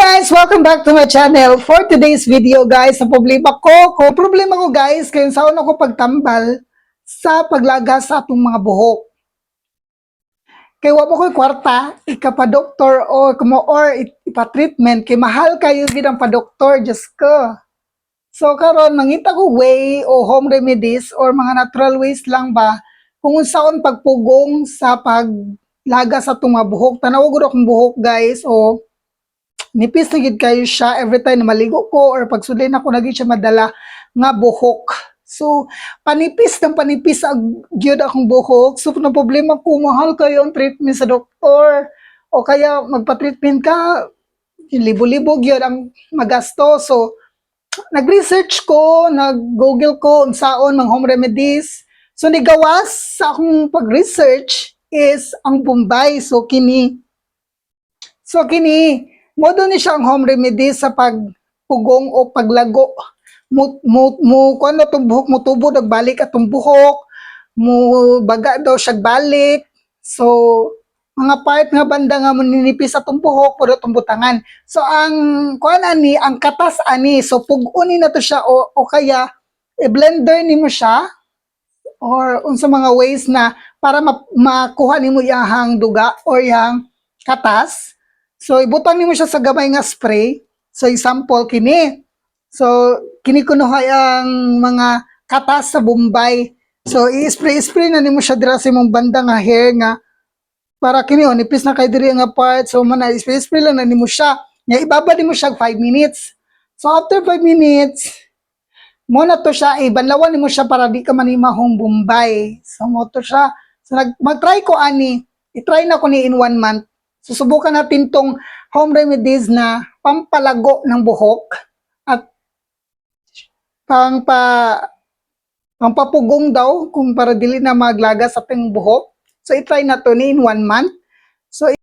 guys! Welcome back to my channel. For today's video guys, ang problema ko, ko problema ko guys, kaya saan ako pagtambal sa paglaga sa atong mga buhok. Kaya wala ko kwarta, ikapa-doktor or kumo or ipa-treatment, kay mahal kayo gid ang pa-doktor, just ko. So karon mangita ko way o home remedies or mga natural ways lang ba kung unsaon pagpugong sa paglaga sa atong mga buhok. Tanaw gud akong buhok guys o nipis na gid kayo siya every time na maligo ko or pag sulay na ko na gid siya madala nga buhok. So, panipis ng panipis ang gyud akong buhok. So, na problema ko, mahal kayo ang treatment sa doktor. O kaya magpa-treatment ka, libo-libo gyud ang magasto. So, nag-research ko, nag-google ko unsaon mga home remedies. So, nigawas sa akong pag-research is ang Bombay. So, kini. So, kini, modo ni siya ang home remedy sa pagpugong o paglago. Mo, mo, mo, kung ano itong buhok mo tubo, nagbalik atong buhok, mo baga daw siya balik. So, mga part nga banda nga mo ninipis atong buhok, puro itong butangan. So, ang, kuan ani, ang katas ani, so puguni na to siya, o, o kaya, i-blender ni mo siya, or unsa mga ways na para ma- makuha nimo iyahang duga or iyang katas. So ibutang nimo siya sa gamay nga spray. So example kini. So kini kuno ang mga katas sa Bombay. So i-spray-spray na nimo siya dira sa imong banda nga hair nga para kini oh, nipis na kay diri nga part. So man spray-spray lang na nimo siya. Nga ibaba nimo siya 5 minutes. So after 5 minutes, mo na to siya, ibanlawan mo siya para di ka manimahong Bombay. So mo to siya. So mag-try ko ani, i-try na ko ni in one month. Susubukan natin tong home remedies na pampalago ng buhok at pang pa pampapugong daw kung para dili na maglaga sa ating buhok. So i-try na to ni in one month. So